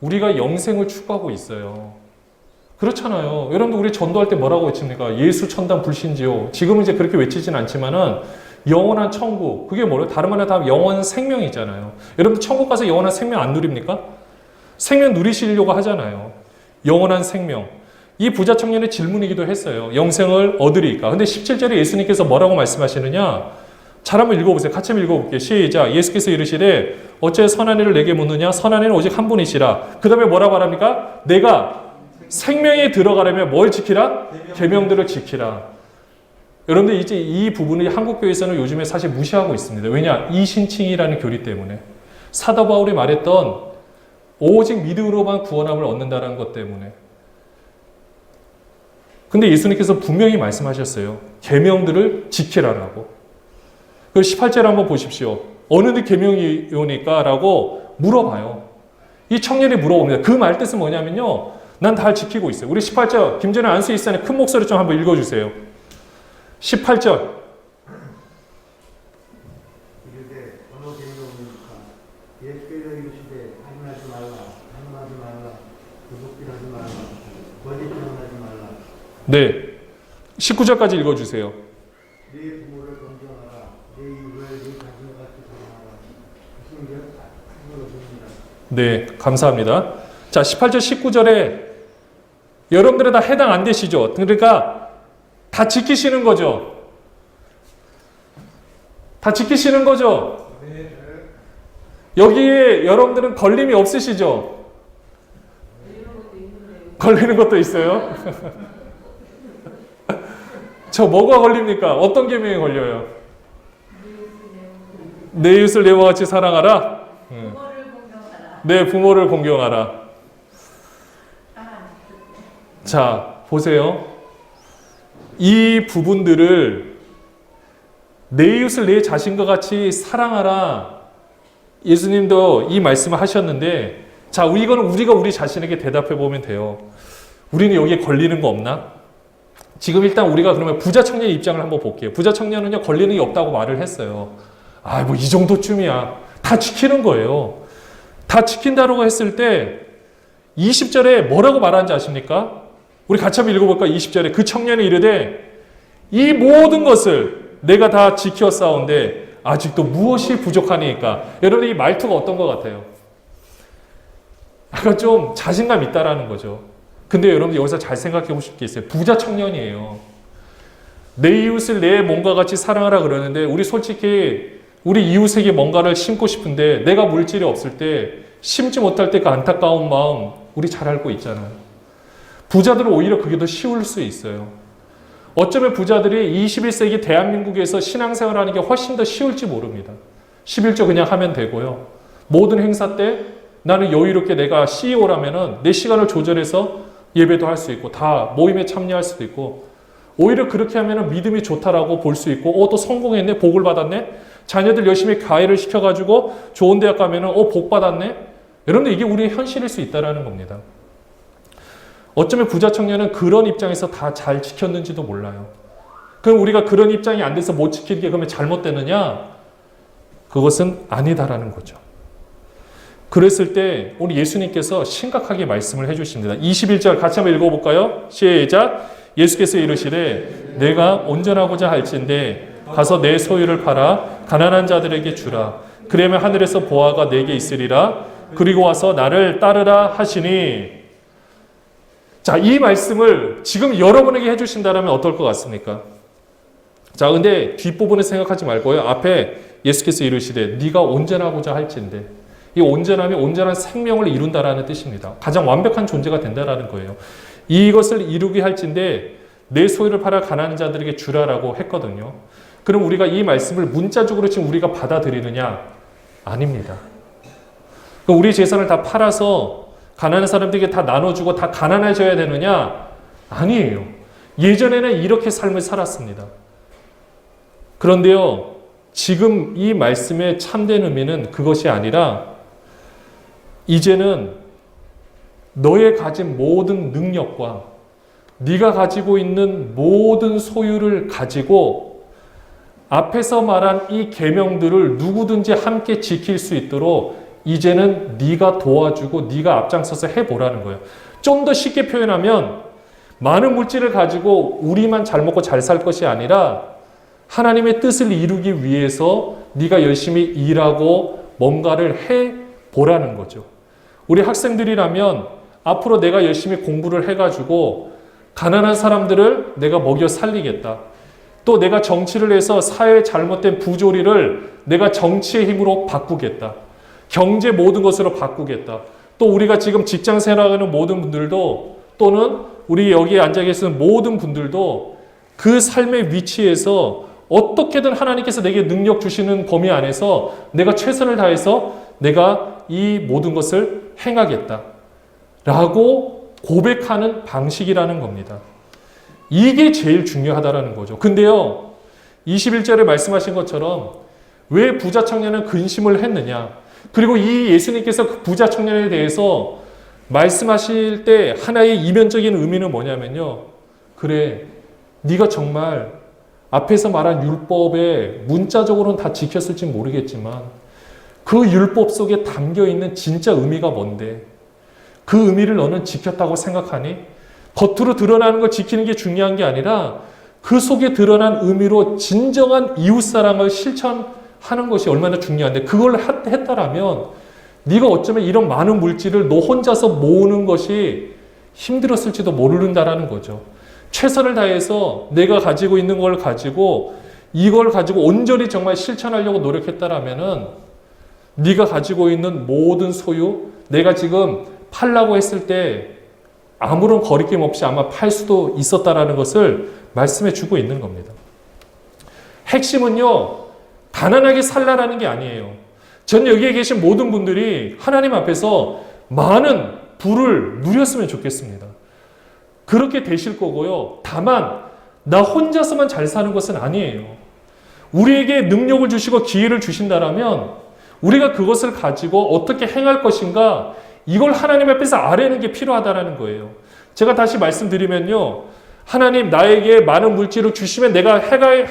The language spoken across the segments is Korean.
우리가 영생을 추구하고 있어요. 그렇잖아요. 여러분들 우리 전도할 때 뭐라고 외칩니까? 예수 천당 불신지요. 지금은 이제 그렇게 외치진 않지만은 영원한 천국. 그게 뭐래요? 다른 말로 다 영원 생명이잖아요. 여러분들 천국 가서 영원한 생명 안 누립니까? 생명 누리시려고 하잖아요. 영원한 생명. 이 부자 청년의 질문이기도 했어요. 영생을 얻으리까? 근데 17절에 예수님께서 뭐라고 말씀하시느냐? 잘 한번 읽어보세요. 같이 한번 읽어볼게요. 시작. 예수께서 이르시되 어째 선한 이를 내게 묻느냐? 선한 이는 오직 한 분이시라. 그 다음에 뭐라 말합니까? 내가 생명에 들어가려면 뭘 지키라? 계명들을 지키라. 여러분들 이제 이 부분을 한국 교회에서는 요즘에 사실 무시하고 있습니다. 왜냐? 이신칭이라는 교리 때문에 사도 바울이 말했던 오직 믿음으로만 구원함을 얻는다라는 것 때문에. 근데 예수님께서 분명히 말씀하셨어요. 계명들을 지키라라고. 그 18절 한번 보십시오. 어느 데 계명이 오니까 라고 물어봐요. 이 청년이 물어봅니다. 그 말 뜻은 뭐냐면요. 난 다 지키고 있어요. 우리 18절 김전의 안수 일산의 큰 목소리 좀 한번 읽어주세요. 18절 이르되 어느 계명이니까 예 네, 감사합니다. 자, 18절, 19절에 여러분들은 다 해당 안 되시죠? 그러니까 다 지키시는 거죠? 다 지키시는 거죠? 여기에 여러분들은 걸림이 없으시죠? 걸리는 것도 있어요? 저 뭐가 걸립니까? 어떤 계명이 걸려요? 내 이웃을 내와 같이 사랑하라? 음. 내 부모를 공경하라. 자, 보세요. 이 부분들을 내 이웃을 내 자신과 같이 사랑하라. 예수님도 이 말씀을 하셨는데, 자, 이거는 우리가 우리 자신에게 대답해 보면 돼요. 우리는 여기에 걸리는 거 없나? 지금 일단 우리가 그러면 부자 청년 입장을 한번 볼게요. 부자 청년은요, 걸리는 게 없다고 말을 했어요. 아, 뭐 이 정도쯤이야. 다 지키는 거예요. 다 지킨다라고 했을 때 20절에 뭐라고 말하는지 아십니까? 우리 같이 한번 읽어볼까? 20절에 그 청년이 이르되 이 모든 것을 내가 다 지켜 싸운데 아직도 무엇이 부족하니까 여러분 이 말투가 어떤 것 같아요? 약간 좀 자신감 있다라는 거죠. 근데 여러분 여기서 잘 생각해 보실 게 있어요. 부자 청년이에요. 내 이웃을 내 몸과 같이 사랑하라 그러는데 우리 솔직히 우리 이웃에게 뭔가를 심고 싶은데 내가 물질이 없을 때 심지 못할 때 그 안타까운 마음 우리 잘 알고 있잖아요. 부자들은 오히려 그게 더 쉬울 수 있어요. 어쩌면 부자들이 21세기 대한민국에서 신앙생활 하는 게 훨씬 더 쉬울지 모릅니다. 11조 그냥 하면 되고요. 모든 행사 때 나는 여유롭게 내가 CEO라면은 내 시간을 조절해서 예배도 할 수 있고 다 모임에 참여할 수도 있고 오히려 그렇게 하면은 믿음이 좋다라고 볼 수 있고 어 또 성공했네 복을 받았네 자녀들 열심히 가해를 시켜가지고 좋은 대학 가면은 어 복 받았네 여러분들 이게 우리의 현실일 수 있다라는 겁니다. 어쩌면 부자 청년은 그런 입장에서 다 잘 지켰는지도 몰라요. 그럼 우리가 그런 입장이 안 돼서 못 지키는 게 그러면 잘못되느냐? 그것은 아니다라는 거죠. 그랬을 때 우리 예수님께서 심각하게 말씀을 해주십니다. 21절 같이 한번 읽어볼까요? 시작. 예수께서 이르시되 내가 온전하고자 할진대 가서 내 소유를 팔아 가난한 자들에게 주라. 그러면 하늘에서 보아가 내게 있으리라. 그리고 와서 나를 따르라 하시니 자, 이 말씀을 지금 여러분에게 해 주신다면 어떨 것 같습니까? 자, 근데 뒷부분을 생각하지 말고요. 앞에 예수께서 이르시되 네가 온전하고자 할진대 이 온전함이 온전한 생명을 이룬다라는 뜻입니다. 가장 완벽한 존재가 된다라는 거예요. 이것을 이루게 할진대 내 소유를 팔아 가난한 자들에게 주라라고 했거든요. 그럼 우리가 이 말씀을 문자적으로 지금 우리가 받아들이느냐? 아닙니다. 그럼 우리 재산을 다 팔아서 가난한 사람들에게 다 나눠주고 다 가난해져야 되느냐? 아니에요. 예전에는 이렇게 삶을 살았습니다. 그런데요, 지금 이 말씀의 참된 의미는 그것이 아니라 이제는 너의 가진 모든 능력과 네가 가지고 있는 모든 소유를 가지고 앞에서 말한 이 계명들을 누구든지 함께 지킬 수 있도록 이제는 네가 도와주고 네가 앞장서서 해보라는 거예요. 좀 더 쉽게 표현하면 많은 물질을 가지고 우리만 잘 먹고 잘 살 것이 아니라 하나님의 뜻을 이루기 위해서 네가 열심히 일하고 뭔가를 해 보라는 거죠. 우리 학생들이라면 앞으로 내가 열심히 공부를 해가지고 가난한 사람들을 내가 먹여 살리겠다. 또 내가 정치를 해서 사회의 잘못된 부조리를 내가 정치의 힘으로 바꾸겠다. 경제 모든 것으로 바꾸겠다. 또 우리가 지금 직장 생활하는 모든 분들도 또는 우리 여기에 앉아 계시는 모든 분들도 그 삶의 위치에서 어떻게든 하나님께서 내게 능력 주시는 범위 안에서 내가 최선을 다해서 내가 이 모든 것을 행하겠다. 라고 고백하는 방식이라는 겁니다. 이게 제일 중요하다라는 거죠. 근데요, 21절에 말씀하신 것처럼 왜 부자 청년은 근심을 했느냐? 그리고 이 예수님께서 그 부자 청년에 대해서 말씀하실 때 하나의 이면적인 의미는 뭐냐면요. 그래, 네가 정말 앞에서 말한 율법에 문자적으로는 다 지켰을지 모르겠지만 그 율법 속에 담겨 있는 진짜 의미가 뭔데? 그 의미를 너는 지켰다고 생각하니? 겉으로 드러나는 걸 지키는 게 중요한 게 아니라 그 속에 드러난 의미로 진정한 이웃사랑을 실천하는 것이 얼마나 중요한데 그걸 하- 했다라면 네가 어쩌면 이런 많은 물질을 너 혼자서 모으는 것이 힘들었을지도 모른다라는 거죠. 최선을 다해서 내가 가지고 있는 걸 가지고 이걸 가지고 온전히 정말 실천하려고 노력했다라면은 네가 가지고 있는 모든 소유 내가 지금 팔라고 했을 때 아무런 거리낌 없이 아마 팔 수도 있었다라는 것을 말씀해 주고 있는 겁니다. 핵심은요, 가난하게 살라라는 게 아니에요. 전 여기에 계신 모든 분들이 하나님 앞에서 많은 부를 누렸으면 좋겠습니다. 그렇게 되실 거고요. 다만, 나 혼자서만 잘 사는 것은 아니에요. 우리에게 능력을 주시고 기회를 주신다라면, 우리가 그것을 가지고 어떻게 행할 것인가, 이걸 하나님 앞에서 아뢰는 게 필요하다라는 거예요. 제가 다시 말씀드리면요. 하나님 나에게 많은 물질을 주시면 내가 행하,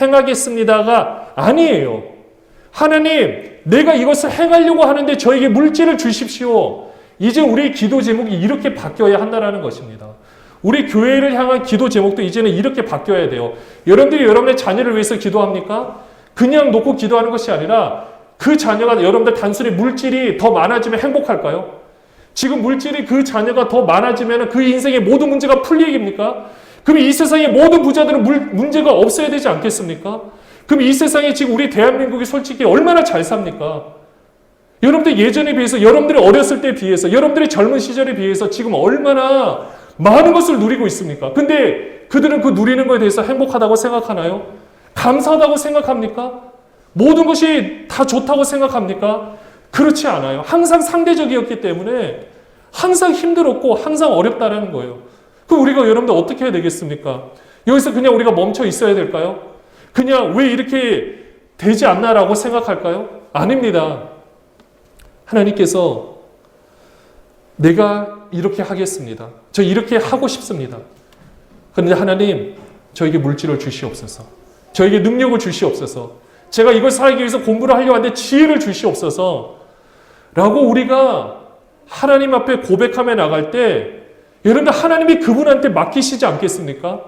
행하겠습니다가 아니에요. 하나님, 내가 이것을 행하려고 하는데 저에게 물질을 주십시오. 이제 우리의 기도 제목이 이렇게 바뀌어야 한다는 것입니다. 우리 교회를 향한 기도 제목도 이제는 이렇게 바뀌어야 돼요. 여러분들이 여러분의 자녀를 위해서 기도합니까? 그냥 놓고 기도하는 것이 아니라 그 자녀가 여러분들 단순히 물질이 더 많아지면 행복할까요? 지금 물질이 그 자녀가 더 많아지면 그 인생의 모든 문제가 풀리겠습니까? 그럼 이 세상의 모든 부자들은 물, 문제가 없어야 되지 않겠습니까? 그럼 이 세상에 지금 우리 대한민국이 솔직히 얼마나 잘 삽니까? 여러분들 예전에 비해서 여러분들이 어렸을 때에 비해서 여러분들이 젊은 시절에 비해서 지금 얼마나 많은 것을 누리고 있습니까? 근데 그들은 그 누리는 것에 대해서 행복하다고 생각하나요? 감사하다고 생각합니까? 모든 것이 다 좋다고 생각합니까? 그렇지 않아요. 항상 상대적이었기 때문에 항상 힘들었고 항상 어렵다라는 거예요. 그럼 우리가 여러분들 어떻게 해야 되겠습니까? 여기서 그냥 우리가 멈춰 있어야 될까요? 그냥 왜 이렇게 되지 않나라고 생각할까요? 아닙니다. 하나님께서 내가 이렇게 하겠습니다. 저 이렇게 하고 싶습니다. 그런데 하나님, 저에게 물질을 주시옵소서. 저에게 능력을 주시옵소서. 제가 이걸 살기 위해서 공부를 하려고 하는데 지혜를 주시옵소서. 라고 우리가 하나님 앞에 고백하며 나갈 때 여러분들 하나님이 그분한테 맡기시지 않겠습니까?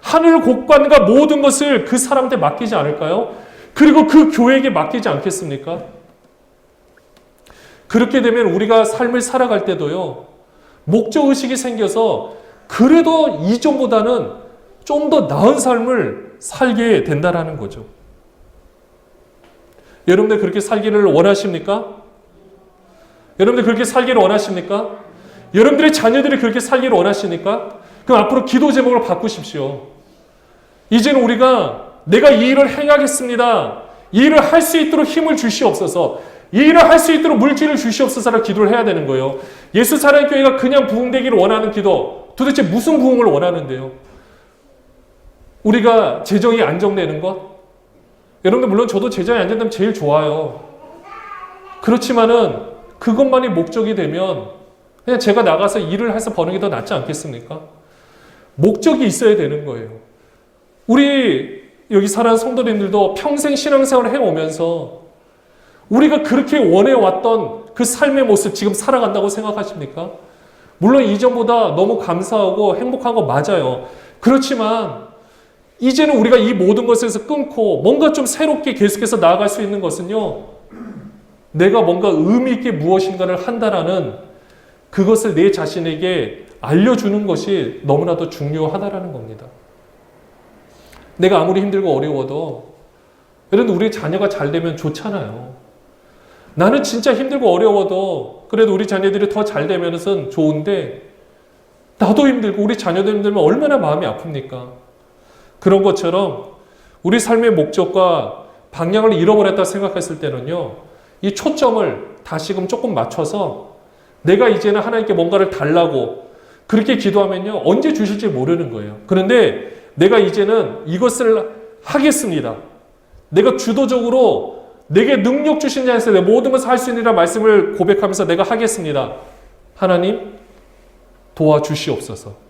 하늘 곳간과 모든 것을 그 사람한테 맡기지 않을까요? 그리고 그 교회에게 맡기지 않겠습니까? 그렇게 되면 우리가 삶을 살아갈 때도요, 목적 의식이 생겨서 그래도 이전보다는 좀 더 나은 삶을 살게 된다라는 거죠. 여러분들 그렇게 살기를 원하십니까? 여러분들 그렇게 살기를 원하십니까? 여러분들의 자녀들이 그렇게 살기를 원하시니까? 그럼 앞으로 기도 제목을 바꾸십시오. 이제는 우리가 내가 이 일을 행하겠습니다. 이 일을 할 수 있도록 힘을 주시옵소서. 이 일을 할 수 있도록 물질을 주시옵소서라 기도를 해야 되는 거예요. 예수 사랑 교회가 그냥 부흥되기를 원하는 기도. 도대체 무슨 부흥을 원하는데요? 우리가 재정이 안정되는 것? 여러분들 물론 저도 재정이 안정되면 제일 좋아요. 그렇지만은 그것만이 목적이 되면 그냥 제가 나가서 일을 해서 버는 게 더 낫지 않겠습니까? 목적이 있어야 되는 거예요. 우리 여기 살아는 성도님들도 평생 신앙생활을 해오면서 우리가 그렇게 원해왔던 그 삶의 모습 지금 살아간다고 생각하십니까? 물론 이전보다 너무 감사하고 행복한 거 맞아요. 그렇지만 이제는 우리가 이 모든 것에서 끊고 뭔가 좀 새롭게 계속해서 나아갈 수 있는 것은요. 내가 뭔가 의미 있게 무엇인가를 한다라는 그것을 내 자신에게 알려주는 것이 너무나도 중요하다라는 겁니다. 내가 아무리 힘들고 어려워도 여러분 우리 자녀가 잘 되면 좋잖아요. 나는 진짜 힘들고 어려워도 그래도 우리 자녀들이 더 잘 되면은 좋은데 나도 힘들고 우리 자녀들 힘들면 얼마나 마음이 아픕니까? 그런 것처럼 우리 삶의 목적과 방향을 잃어버렸다 생각했을 때는요. 이 초점을 다시금 조금 맞춰서 내가 이제는 하나님께 뭔가를 달라고 그렇게 기도하면요. 언제 주실지 모르는 거예요. 그런데 내가 이제는 이것을 하겠습니다. 내가 주도적으로 내게 능력 주신 자에서 내 모든 것을 할 수 있느라 말씀을 고백하면서 내가 하겠습니다. 하나님 도와주시옵소서.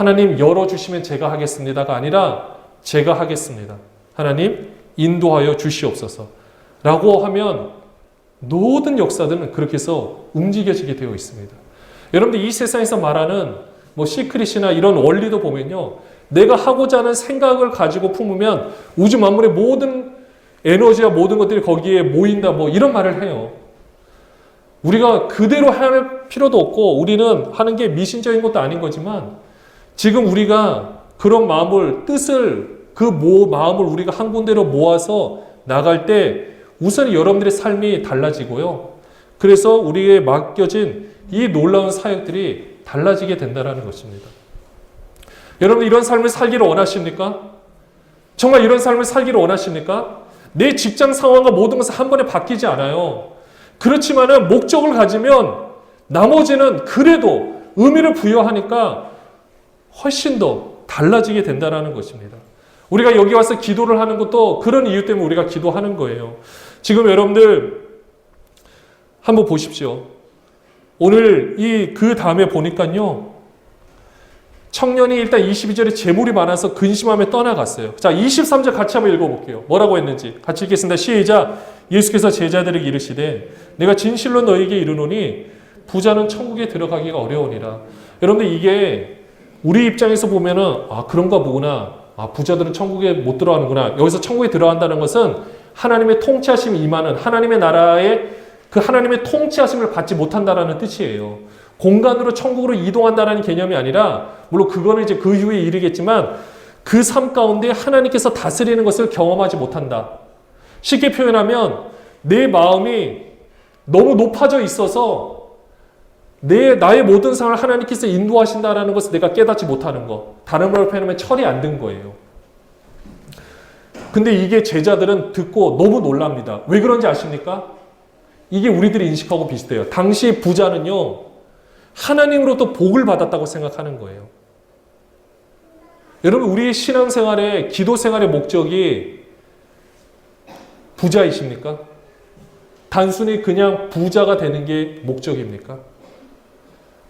하나님 열어주시면 제가 하겠습니다가 아니라 제가 하겠습니다. 하나님 인도하여 주시옵소서. 라고 하면 모든 역사들은 그렇게 해서 움직여지게 되어 있습니다. 여러분들 이 세상에서 말하는 뭐 시크릿이나 이런 원리도 보면요. 내가 하고자 하는 생각을 가지고 품으면 우주 만물의 모든 에너지와 모든 것들이 거기에 모인다 뭐 이런 말을 해요. 우리가 그대로 할 필요도 없고 우리는 하는 게 미신적인 것도 아닌 거지만 지금 우리가 그런 마음을 뜻을 그 모, 마음을 우리가 한 군데로 모아서 나갈 때 우선 여러분들의 삶이 달라지고요. 그래서 우리에 맡겨진 이 놀라운 사역들이 달라지게 된다는 것입니다. 여러분 이런 삶을 살기를 원하십니까? 정말 이런 삶을 살기를 원하십니까? 내 직장 상황과 모든 것은 한 번에 바뀌지 않아요. 그렇지만은 목적을 가지면 나머지는 그래도 의미를 부여하니까 훨씬 더 달라지게 된다는 것입니다. 우리가 여기 와서 기도를 하는 것도 그런 이유 때문에 우리가 기도하는 거예요. 지금 여러분들 한번 보십시오. 오늘 이 그 다음에 보니까요. 청년이 일단 22절에 재물이 많아서 근심하며 떠나갔어요. 자, 23절 같이 한번 읽어볼게요. 뭐라고 했는지. 같이 읽겠습니다. 시작. 예수께서 제자들에게 이르시되 내가 진실로 너에게 이르노니 부자는 천국에 들어가기가 어려우니라. 여러분들 이게 우리 입장에서 보면은 아 그런가 보구나. 아 부자들은 천국에 못 들어가는구나. 여기서 천국에 들어간다는 것은 하나님의 통치하심이 임하는 하나님의 나라의 그 하나님의 통치하심을 받지 못한다라는 뜻이에요. 공간으로 천국으로 이동한다라는 개념이 아니라 물론 그거는 이제 그 이후에 이르겠지만 그 삶 가운데 하나님께서 다스리는 것을 경험하지 못한다. 쉽게 표현하면 내 마음이 너무 높아져 있어서 내 나의 모든 상을 하나님께서 인도하신다라는 것을 내가 깨닫지 못하는 거. 다른 말로 표현하면 철이 안 든 거예요. 근데 이게 제자들은 듣고 너무 놀랍니다. 왜 그런지 아십니까? 이게 우리들이 인식하고 비슷해요. 당시 부자는요, 하나님으로부터 복을 받았다고 생각하는 거예요. 여러분, 우리의 신앙생활의, 기도생활의 목적이 부자이십니까? 단순히 그냥 부자가 되는 게 목적입니까?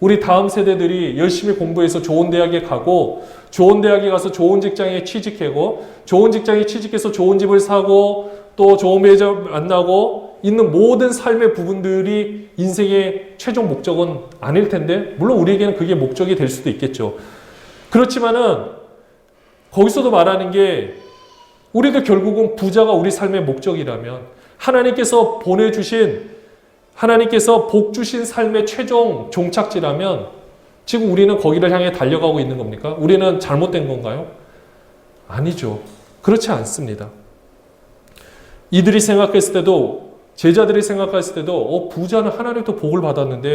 우리 다음 세대들이 열심히 공부해서 좋은 대학에 가고 좋은 대학에 가서 좋은 직장에 취직하고 좋은 직장에 취직해서 좋은 집을 사고 또 좋은 배우자 만나고 있는 모든 삶의 부분들이 인생의 최종 목적은 아닐 텐데 물론 우리에게는 그게 목적이 될 수도 있겠죠. 그렇지만은 거기서도 말하는 게 우리도 결국은 부자가 우리 삶의 목적이라면 하나님께서 보내주신 하나님께서 복 주신 삶의 최종 종착지라면 지금 우리는 거기를 향해 달려가고 있는 겁니까? 우리는 잘못된 건가요? 아니죠. 그렇지 않습니다. 이들이 생각했을 때도 제자들이 생각했을 때도 어, 부자는 하나님부터 복을 받았는데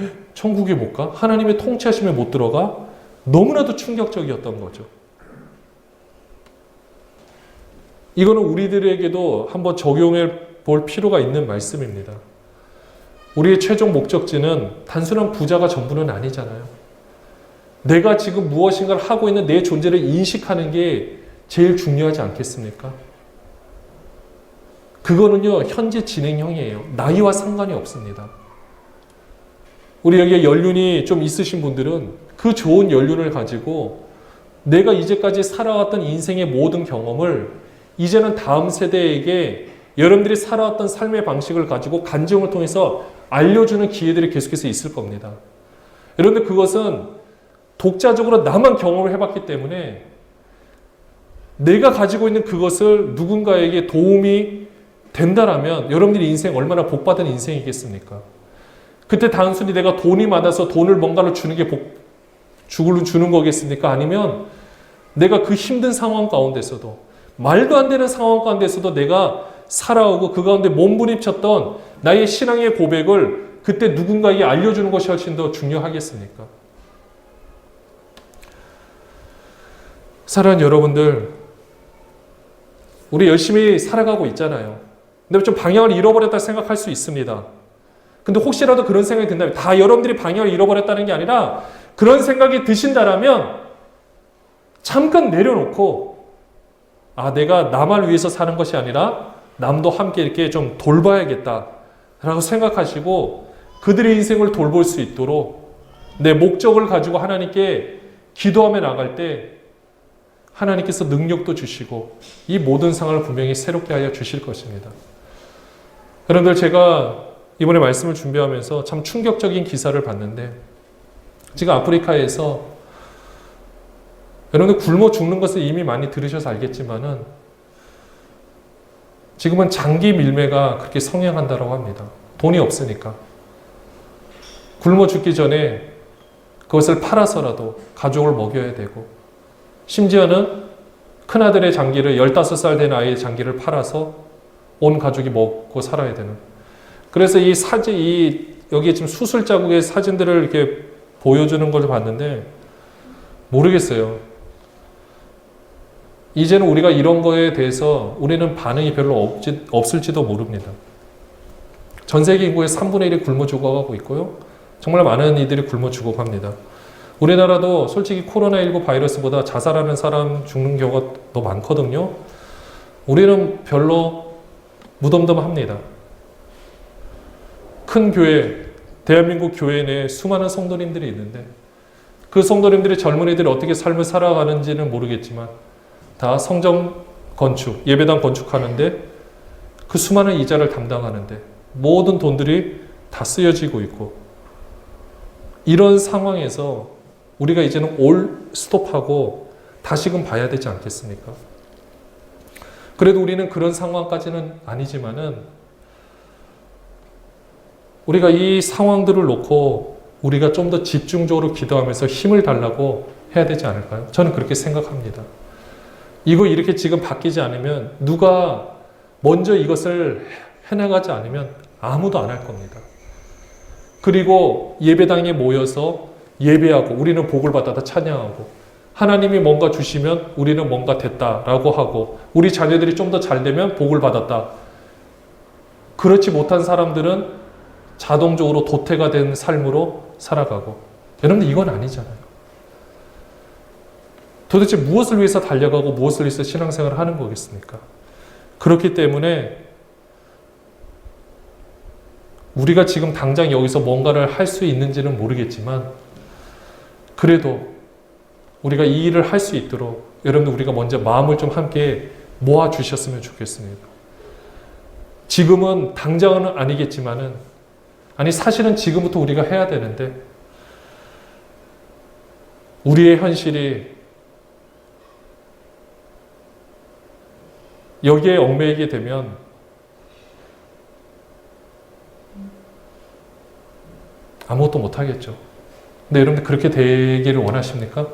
에? 천국에 못 가? 하나님의 통치하심에 못 들어가? 너무나도 충격적이었던 거죠. 이거는 우리들에게도 한번 적용해 볼 필요가 있는 말씀입니다. 우리의 최종 목적지는 단순한 부자가 전부는 아니잖아요. 내가 지금 무엇인가를 하고 있는 내 존재를 인식하는 게 제일 중요하지 않겠습니까? 그거는요, 현재 진행형이에요. 나이와 상관이 없습니다. 우리 여기에 연륜이 좀 있으신 분들은 그 좋은 연륜을 가지고 내가 이제까지 살아왔던 인생의 모든 경험을 이제는 다음 세대에게 여러분들이 살아왔던 삶의 방식을 가지고 간증을 통해서 알려주는 기회들이 계속해서 있을 겁니다. 여러분들 그것은 독자적으로 나만 경험을 해봤기 때문에 내가 가지고 있는 그것을 누군가에게 도움이 된다라면 여러분들이 인생 얼마나 복받은 인생이겠습니까? 그때 단순히 내가 돈이 많아서 돈을 뭔가를 주는 게 복, 죽을 주는 거겠습니까? 아니면 내가 그 힘든 상황 가운데서도 말도 안 되는 상황 가운데서도 내가 살아오고 그 가운데 몸부림쳤던 나의 신앙의 고백을 그때 누군가에게 알려주는 것이 훨씬 더 중요하겠습니까? 사랑하는 여러분들, 우리 열심히 살아가고 있잖아요. 근데 좀 방향을 잃어버렸다 생각할 수 있습니다. 근데 혹시라도 그런 생각이 든다면 다 여러분들이 방향을 잃어버렸다는 게 아니라 그런 생각이 드신다라면 잠깐 내려놓고 아 내가 나만 위해서 사는 것이 아니라 남도 함께 이렇게 좀 돌봐야겠다 라고 생각하시고 그들의 인생을 돌볼 수 있도록 내 목적을 가지고 하나님께 기도하며 나갈 때 하나님께서 능력도 주시고 이 모든 상황을 분명히 새롭게 하여 주실 것입니다. 여러분들 제가 이번에 말씀을 준비하면서 참 충격적인 기사를 봤는데 지금 아프리카에서 여러분들 굶어 죽는 것을 이미 많이 들으셔서 알겠지만은 지금은 장기 밀매가 그렇게 성행한다고 합니다. 돈이 없으니까. 굶어 죽기 전에 그것을 팔아서라도 가족을 먹여야 되고 심지어는 큰아들의 장기를 15살 된 아이의 장기를 팔아서 온 가족이 먹고 살아야 되는 그래서 이 사진, 이, 여기에 지금 수술 자국의 사진들을 이렇게 보여주는 걸 봤는데, 모르겠어요. 이제는 우리가 이런 거에 대해서 우리는 반응이 별로 없지, 없을지도 모릅니다. 전 세계 인구의 3분의 1이 굶어 죽어가고 있고요. 정말 많은 이들이 굶어 죽어갑니다. 우리나라도 솔직히 코로나19 바이러스보다 자살하는 사람 죽는 경우가 더 많거든요. 우리는 별로 무덤덤합니다. 큰 교회, 대한민국 교회 내에 수많은 성도님들이 있는데 그 성도님들이 젊은이들이 어떻게 삶을 살아가는지는 모르겠지만 다 성전 건축, 예배당 건축하는데 그 수많은 이자를 담당하는데 모든 돈들이 다 쓰여지고 있고 이런 상황에서 우리가 이제는 올 스톱하고 다시금 봐야 되지 않겠습니까? 그래도 우리는 그런 상황까지는 아니지만은 우리가 이 상황들을 놓고 우리가 좀 더 집중적으로 기도하면서 힘을 달라고 해야 되지 않을까요? 저는 그렇게 생각합니다. 이거 이렇게 지금 바뀌지 않으면 누가 먼저 이것을 해나가지 않으면 아무도 안 할 겁니다. 그리고 예배당에 모여서 예배하고 우리는 복을 받아다 찬양하고 하나님이 뭔가 주시면 우리는 뭔가 됐다라고 하고 우리 자녀들이 좀 더 잘 되면 복을 받았다. 그렇지 못한 사람들은 자동적으로 도태가 된 삶으로 살아가고 여러분들 이건 아니잖아요. 도대체 무엇을 위해서 달려가고 무엇을 위해서 신앙생활을 하는 거겠습니까? 그렇기 때문에 우리가 지금 당장 여기서 뭔가를 할 수 있는지는 모르겠지만 그래도 우리가 이 일을 할 수 있도록 여러분들 우리가 먼저 마음을 좀 함께 모아 주셨으면 좋겠습니다. 지금은 당장은 아니겠지만은 아니 사실은 지금부터 우리가 해야 되는데 우리의 현실이 여기에 얽매이게 되면 아무것도 못하겠죠. 근데 여러분들 그렇게 되기를 원하십니까?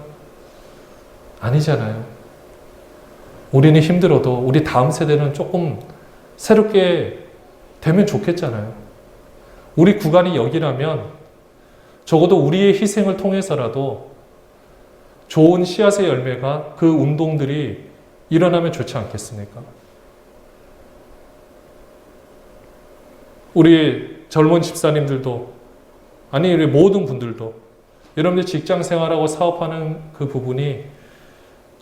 아니잖아요. 우리는 힘들어도 우리 다음 세대는 조금 새롭게 되면 좋겠잖아요. 우리 구간이 여기라면 적어도 우리의 희생을 통해서라도 좋은 씨앗의 열매가 그 운동들이 일어나면 좋지 않겠습니까? 우리 젊은 집사님들도 아니 우리 모든 분들도 여러분들 직장 생활하고 사업하는 그 부분이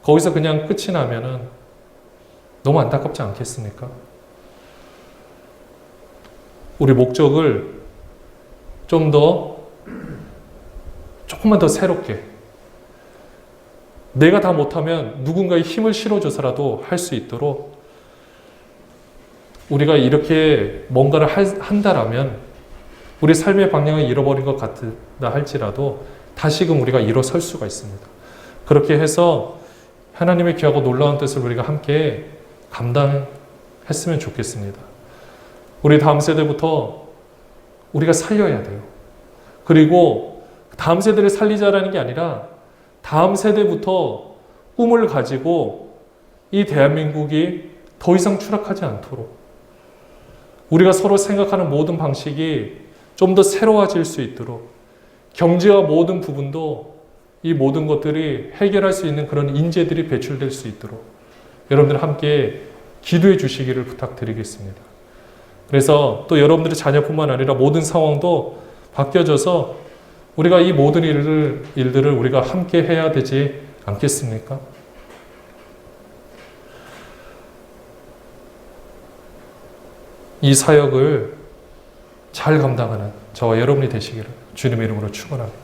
거기서 그냥 끝이 나면은 너무 안타깝지 않겠습니까? 우리 목적을 좀 더 조금만 더 새롭게 내가 다 못하면 누군가의 힘을 실어줘서라도 할 수 있도록 우리가 이렇게 뭔가를 할- 한다라면 우리 삶의 방향을 잃어버린 것 같다 할지라도 다시금 우리가 일어설 수가 있습니다. 그렇게 해서 하나님의 귀하고 놀라운 뜻을 우리가 함께 감당했으면 좋겠습니다. 우리 다음 세대부터 우리가 살려야 돼요. 그리고 다음 세대를 살리자라는 게 아니라 다음 세대부터 꿈을 가지고 이 대한민국이 더 이상 추락하지 않도록 우리가 서로 생각하는 모든 방식이 좀 더 새로워질 수 있도록 경제와 모든 부분도 이 모든 것들이 해결할 수 있는 그런 인재들이 배출될 수 있도록 여러분들 함께 기도해 주시기를 부탁드리겠습니다. 그래서 또 여러분들의 자녀뿐만 아니라 모든 상황도 바뀌어져서 우리가 이 모든 일들을 우리가 함께 해야 되지 않겠습니까? 이 사역을 잘 감당하는 저와 여러분이 되시기를 주님의 이름으로 축원합니다.